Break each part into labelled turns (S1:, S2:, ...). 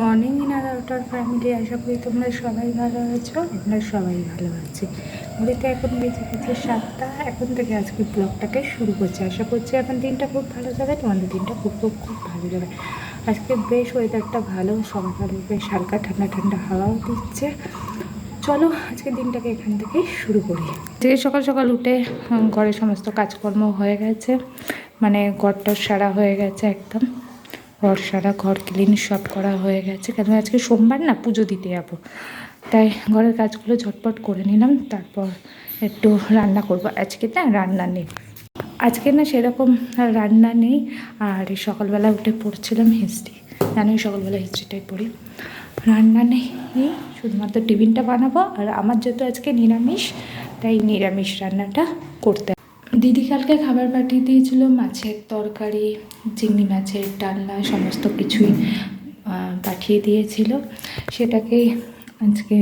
S1: Morning inner outer family আশা করি তোমরা সবাই ভালো আছো, আমরা সবাই ভালো আছি। ঘড়িতে এখন বেঁচে গেছে সাতটা, এখন থেকে আজকে ব্লগটাকে শুরু করছি। আশা করছি এখন দিনটা খুব ভালো যাবে, তোমাদের দিনটা খুব খুব খুব ভালো যাবে। আজকে বেশ ওয়েদারটা ভালো সকালে বেশ হালকা ঠান্ডা ঠান্ডা হাওয়াও দিচ্ছে। চলো আজকে দিনটাকে এখান থেকেই শুরু করি। আজকে সকাল সকাল উঠে ঘরের সমস্ত কাজকর্ম হয়ে গেছে মানে ঘরটা সারা হয়ে গেছে একদম। ঘর, সারা ঘর ক্লিন সব করা হয়ে গেছে। কেন আজকে সোমবার না, পুজো দিতে যাব। তাই ঘরের কাজগুলো ঝটপট করে নিলাম, তারপর একটু রান্না করব। আজকে না, রান্না নেই। আজকে না, সেরকম রান্না নেই, আর সকালবেলা উঠে পড়ছিলাম হিস্ট্রি। জানি সকালবেলা হিস্ট্রিটাই পড়ি। রান্না নেই, শুধুমাত্র টিফিনটা বানাবো, আর আমার যেহেতু আজকে নিরামিষ, তাই নিরামিষ রান্নাটা করতে দিদি কালকে খাবার পাঠিয়ে দিয়েছিল, মাছের তরকারি, চিংড়ি মাছের ডালনা, সমস্ত কিছুই পাঠিয়ে দিয়েছিল। সেটাকেই আজকে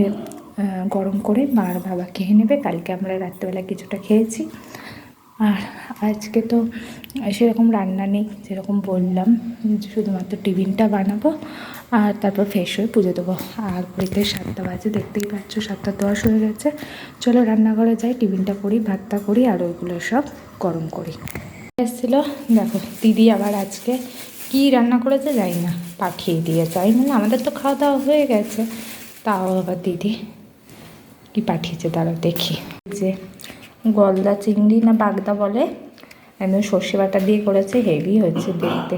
S1: গরম করে মার বাবা খেয়ে নেবে। কালকে আমরা রাত্রেবেলা কিছুটা খেয়েছি। আর আজকে তো সেরকম রান্না নেই, যেরকম বললাম, শুধুমাত্র টিফিনটা বানাবো আর তারপর ফ্রেশ হয়ে পুজো দেবো। আর ঘড়িতে সাতটা বাজে, দেখতেই পাচ্ছ সাতটা দশ হয়ে গেছে। চলো রান্নাঘরে যাই, টিফিনটা করি, ভাতটা করি, আর ওইগুলো সব গরম করি। এসেছিল, দেখো, দিদি আবার আজকে কি রান্না করেছে যাই না, পাঠিয়ে দিয়েছে। আমি মানে আমাদের তো খাওয়া দাওয়া হয়ে গেছে। তাও আবার দিদি কি পাঠিয়েছে তারা দেখি। যে গলদা চিংড়ি না বাগদা বলে? একদম সর্ষে বাটা দিয়ে করেছে হেভি হয়েছে দেখতে।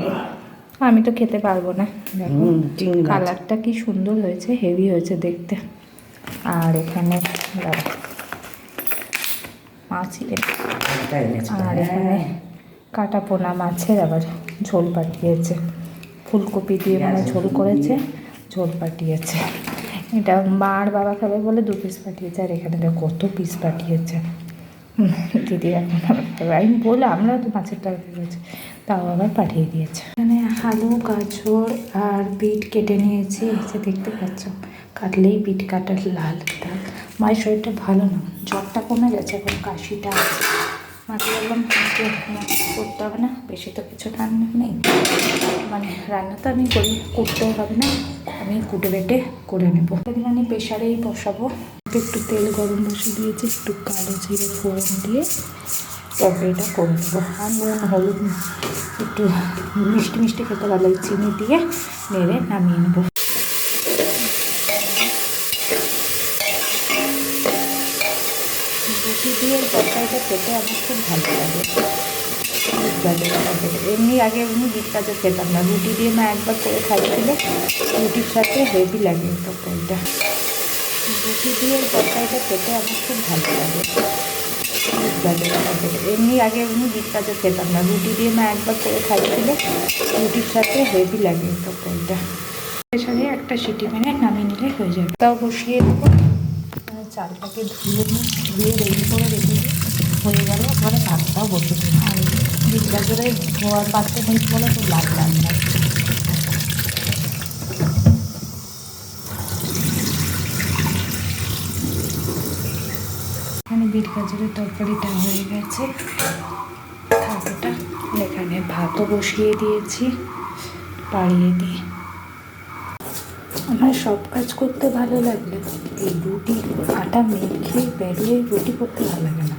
S1: আমি তো খেতে পারব না। দেখো। কালারটা কি সুন্দর হয়েছে হেভি হয়েছে দেখতে। আর এখানে মাছ। আর এখানে কাটা পোনা মাছের আবার ঝোল পাঠিয়েছে। ফুলকপি দিয়ে মানে ঝোল করেছে ঝোল পাঠিয়েছে। এটা মা আর বাবা খাবে বলে দু পিস পাঠিয়েছে আর এখানে কত পিস পাঠিয়েছে। দিদি এখন আমি বলে আমরাও তো মাছের তরকারি করেছি তাও আবার পাঠিয়ে দিয়েছে। এখানে আলু, গাজর আর বিট কেটে নিয়েছি। এসে দেখতে পাচ্ছ, কাটলেই বিট কাটার লাল। দাগ মায়ের শরীরটা ভালো না। জ্বরটা কমে গেছে, এখন কাশিটা মাকে বললাম করতে হবে না, বেশি তো কিছু রান্না নেই। মানে রান্না তো আমি করি, করতেও হবে না। আমি কুটে বেটে করে নেব। আমি প্রেশারেই বসাবো। একটু তেল গরম বসিয়ে দিয়েছি, একটু কালো জিরে ফোড়ন দিয়ে তরকারিটা করে দেবো আর নুন, হলুদ, একটু মিষ্টি মিষ্টি খেতে ভালো চিনি দিয়ে নেড়ে নামিয়ে নেব। রুটি দিয়ে তরকারিটা খেতে আমার খুব ভালো লাগে। এমনি আগে এমনি বিট গাজর খেতাম না, রুটি দিয়ে মা একবার করে খাইছিল রুটির সাথে হেভি লাগে তরকারিটা। রুটি দিয়ে তরকারিটা খেতে আমার খুব ভালো লাগে। এমনি আগে এমনি বিট গাজর খেতাম না। রুটি দিয়ে মা একবার করে খাইছিল রুটির সাথে হেভি লাগে তরকারিটা। প্রেশারে একটা সিটি মেরে নামিয়ে নিলে হয়ে যাবে। তাও বসিয়ে দেবো। চালটাকে ধুয়ে ধুয়ে রেডি করে রেখে হয়ে গেলে ওখানে ভাতটাও বসে দিই আর বিট ধোয়ার পাত্রে নেই বলে লাল লাল বিট গাজরের তরকারিটা হয়ে গেছে। থাকটা এখানে ভাতও বসিয়ে দিয়েছি পাড়িয়ে দিয়ে। আমার সব কাজ করতে ভালো লাগলে এই রুটি, আটা মেখে বেরিয়ে রুটি করতে ভালো লাগে না।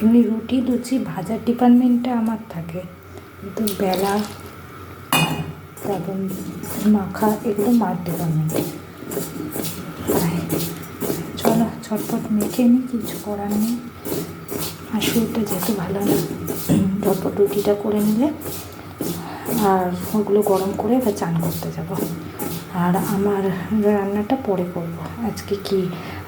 S1: এমনি রুটি, লুচি, ভাজার ডিপার্টমেন্টটা আমার থাকে। কিন্তু বেলা তারপর মাখা, এগুলো মার ডিপার্টমেন্ট। চলো ছটপট মেখে নিই কিছু করার নেই। আর শরীরটা যেহেতু ভালো না, ঝটপট রুটিটা করে নিলে আর ওগুলো গরম করে এবার চান করতে যাব। আর আমার রান্নাটা পরে করব। আজকে কি?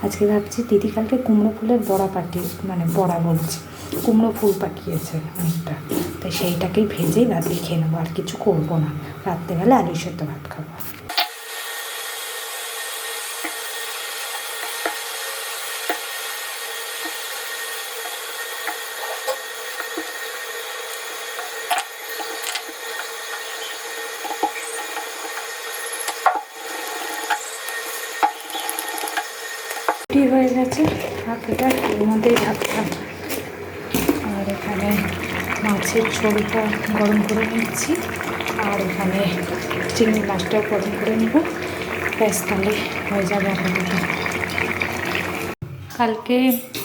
S1: আজকে ভাবছি দিদি কালকে কুমড়ো ফুলের বড়া পাঠিয়ে মানে বড়া বলছি, কুমড়ো ফুল পাকিয়েছে অনেকটা। তাই সেইটাকেই ভেজেই রাত্রে খেয়ে নেব, আর কিছু করব না। রাত্রেবেলা আলু সেদ্ধ ভাত খাব। রুটি হয়ে গেছে। ভাতটা এর মধ্যেই খাব আর এখানে মাছের ঝোলটা গরম করে নিচ্ছি। আর এখানে চিংড়ি মাছটাও গরম করে নেব। ব্যাস, তাহলে হয়ে যাবে আপাতত। কালকে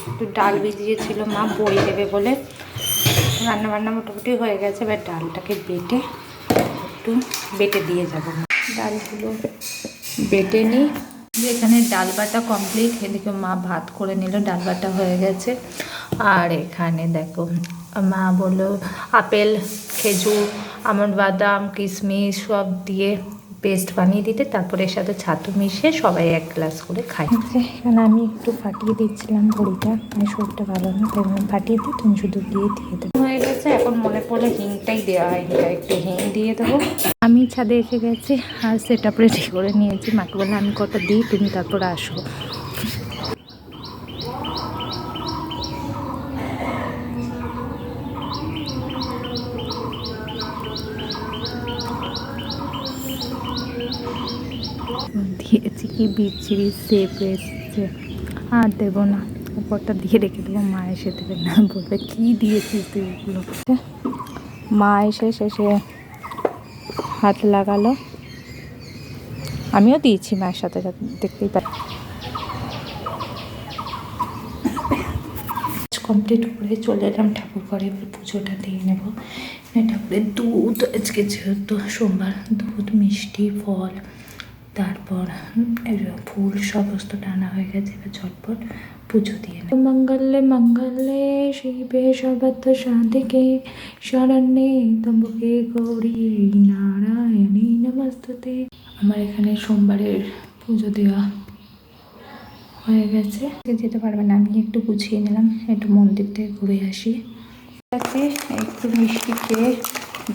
S1: একটু ডাল ভিজিয়েছিল, মা বই দেবে বলে। রান্না বান্না মোটামুটি হয়ে গেছে, এবার ডালটাকে বেটে একটু বেটে দিয়ে যাব। ডালগুলো বেটে নিই। এখানে ডাল বাটা কমপ্লিট এদিকে মা ভাত করে নিল ডাল বাটা হয়ে গেছে। আর এখানে দেখো মা বলল আপেল খেজুর আমন্ড বাদাম কিশমিশ সব দিয়ে পেস্ট বানিয়ে দিতে তারপরে এর সাথে ছাতু মিশিয়ে সবাই এক গ্লাস করে খাই এখানে আমি একটু ফাটিয়ে দিচ্ছিলাম ঘড়িটা মানে শরীরটা ভালো না তাই আমি ফাটিয়ে দিই তুমি শুধু দিয়ে দিয়ে দেবো হয়ে গেছে এখন মনে পড়লে হিংটাই দেওয়া হয়নি তাই একটু হিং দিয়ে দেবো। আমি ছাদে এসে গেছি আর সেট আপ রেডি করে নিয়েছি। মাকে বলে আমি কটা দিই, তুমি তারপরে আসো। দিয়েছি কি বিচ্ছিরি সেপ এসছে। আর দেবো না, উপরটা দিয়ে রেখে দেবো, মা এসে দেবে না। বলবে, কী দিয়েছিস তুই এগুলো? মা এসে শেষে হাত লাগালো। আমিও দিয়েছি মায়ের সাথে সাথে দেখতেই পাই কমপ্লিট করে চলে এলাম ঠাকুর ঘরে এবার পুজোটা দিয়ে নেব। ঠাকুরের দুধ, আজকে যেহেতু সোমবার, দুধ, মিষ্টি, ফল। তারপর এর ফুল সমস্ত টানা হয়ে গেছে এবার ঝটপট পুজো দিয়ে নেব মঙ্গলে মঙ্গলে শিবে সর্বত্র শান্তিকে শরণ্যে তম্বকে গৌরী নারায়ণী নমস্তুতে। আমার এখানে সোমবারের পুজো দেওয়া হয়ে গেছে। যেতে পারবে না আমি একটু গুছিয়ে নিলাম একটু মন্দির থেকে ঘুরে আসি। একটু মিষ্টি খেয়ে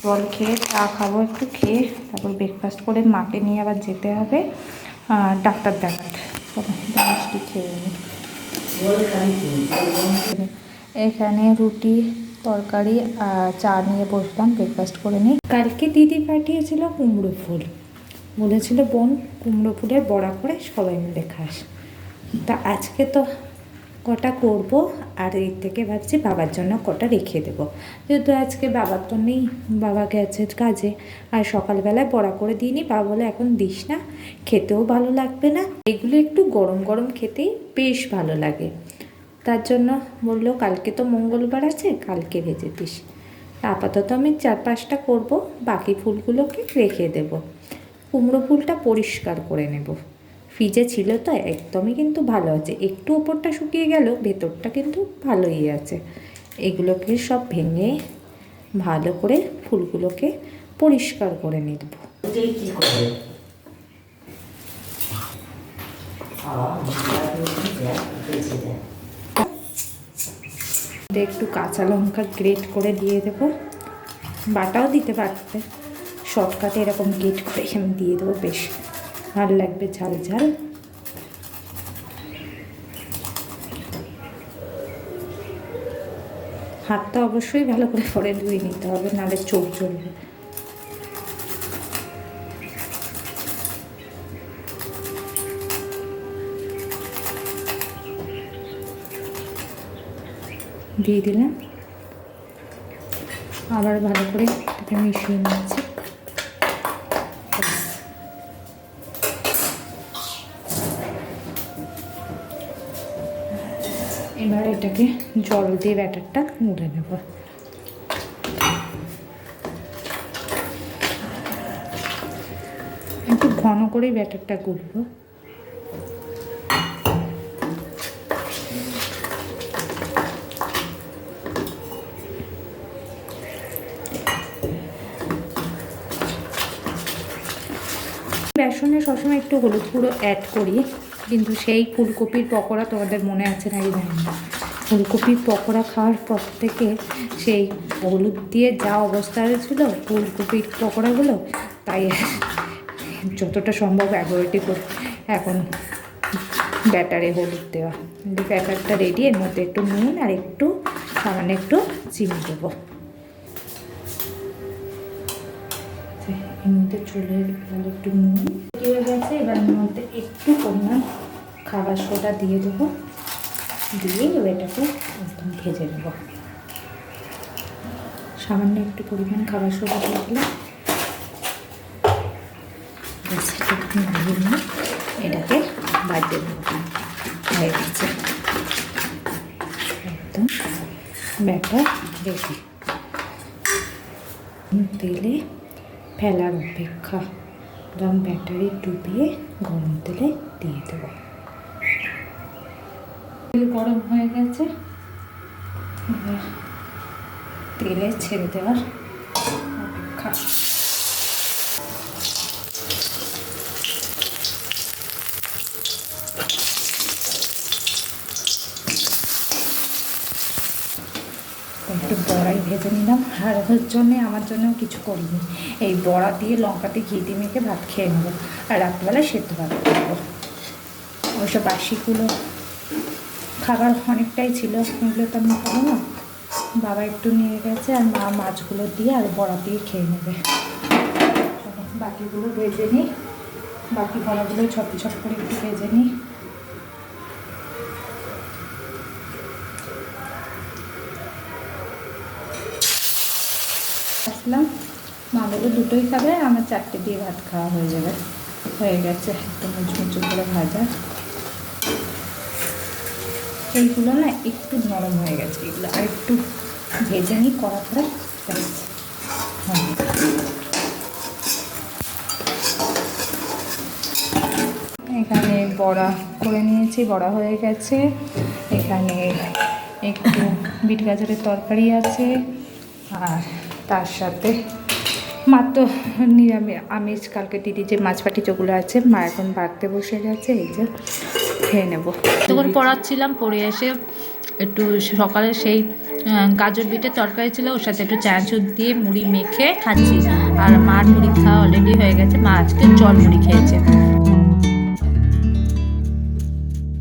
S1: জল খেয়ে, চা খাব একটু খেয়ে, তারপর ব্রেকফাস্ট করে মাকে নিয়ে আবার যেতে হবে ডাক্তার দেখাতে। মিষ্টি খেয়ে এখানে রুটি, তরকারি আর চা নিয়ে বসলাম ব্রেকফাস্ট করে নিই। কালকে দিদি পাঠিয়েছিল কুমড়ো ফুল। বলেছিল, বোন, কুমড়ো ফুলের বড়া করে সবাই মিলে খাস। তা আজকে তো কটা করব আর এর থেকে ভাবছি বাবার জন্য কটা রেখে দেব। যেহেতু আজকে বাবার তো নেই, বাবা গেছে কাজে। আর সকালবেলায় বড়া করে দিইনি বাবা বলে এখন দিস না, খেতেও ভালো লাগবে না। এগুলো একটু গরম গরম খেতেই বেশ ভালো লাগে। তার জন্য বলল, কালকে তো মঙ্গলবার আছে, কালকে ভেজে দিস। আপাতত আমি চার পাঁচটা করব, বাকি ফুলগুলোকে রেখে দেব। কুমড়ো ফুলটা পরিষ্কার করে নেব। ফ্রিজে ছিল তো একদমই কিন্তু ভালো আছে। একটু ওপরটা শুকিয়ে গেল ভেতরটা কিন্তু ভালোই আছে। এগুলোকে সব ভেঙে ভালো করে ফুলগুলোকে পরিষ্কার করে নিব। একটু কাঁচা লঙ্কা গ্রেট করে দিয়ে দেব। বাটাও দিতে পারতে। শর্টকাটে এরকম গ্রেট করে আমি দিয়ে দেবো বেশ। ভালো লাগবে ঝাল ঝাল। হাতটা অবশ্যই ভালো করে পরে ধুয়ে নিতে হবে, নাহলে চোখ চলবে দিয়ে দিলাম। আবার ভালো করে এটাকে মিশিয়ে নিচ্ছি। এবার এটাকে জল দিয়ে ব্যাটারটা মুড়ে নেব। একটু ঘন করেই ব্যাটারটা গুলবো। বেসনে সবসময় একটু হলুদ গুঁড়ো অ্যাড করি। কিন্তু সেই ফুলকপির পকোড়া তোমাদের মনে আছে নাকি জানি না ফুলকপির পকোড়া খাওয়ার পর থেকে সেই হলুদ দিয়ে যা অবস্থা হয়েছিল, ফুলকপির পকোড়াগুলো, তাই যতটা সম্ভব অ্যাভয়েডই করি এখন ব্যাটারে হলুদ দেওয়া। ব্যাটারটা রেডি এর মধ্যে একটু নুন আর একটু সামান্য একটু চিনি দেবো। এর মধ্যে চলে গেল একটু নুন। কি হয়ে গেছে? এবার মধ্যে একটু পরিমাণ খাবার সোডা দিয়ে দেবো। দিয়ে এটাকে একদম ভেজে নেব। সামান্য একটু পরিমাণ খাবার সোডা দিয়ে দিলাম। এটাকে বাজে হয়ে গেছে। একদম ব্যাটার তেলে ফেলার অপেক্ষা। গরম ব্যাটারি ডুবিয়ে গরম তেলে দিয়ে দেবো। তেল গরম হয়ে গেছে। তেলে ছেড়ে দেওয়ার অপেক্ষা। একটু বড়াই ভেজে নিলাম। আর ওর জন্যে আমার জন্য কিছু করিনি। এই বড়া দিয়ে লঙ্কাতে ঘি দিয়ে মেখে ভাত খেয়ে নেব। আর রাত্রিবেলা সেদ্ধ ভাত করব ওইসব বাসিগুলো খাবার অনেকটাই ছিল ওগুলো তো আমি খাব না। বাবা একটু নিয়ে গেছে, আর মা মাছগুলো দিয়ে আর বড়া দিয়ে খেয়ে নেবে। বাকিগুলো ভেজে নিই। বাকি বড়াগুলো ছপ ছপ করে একটু ভেজে নিই। আসলাম মা দুটোই খাবে আমার চারটে দিয়ে ভাত খাওয়া হয়ে যাবে। হয়ে গেছে একটু মুচমুচু করে ভাজা। এইগুলো না একটু নরম হয়ে গেছে এগুলো আর একটু ভেজে নিই করে। ব্যাস, এখানে বড়া করে নিয়েছি বড়া হয়ে গেছে। এখানে একটু বিট গাজরের তরকারি আছে আর তার সাথে। মাত্র নিরামিষ, আমিষ, কালকে দিদি যে মাছ পাটি যেগুলো আছে, মা এখন বাড়তে বসে গেছে, এই যে খেয়ে নেব।
S2: তখন পড়াচ্ছিলাম, পড়ে এসে একটু সকালে সেই গাজর বিটের তরকারি ছিল, ওর সাথে একটু চানাচুর দিয়ে মুড়ি মেখে খাচ্ছি। আর মার মুড়ি খাওয়া অলরেডি হয়ে গেছে, মা আজকে জল মুড়ি খেয়েছে।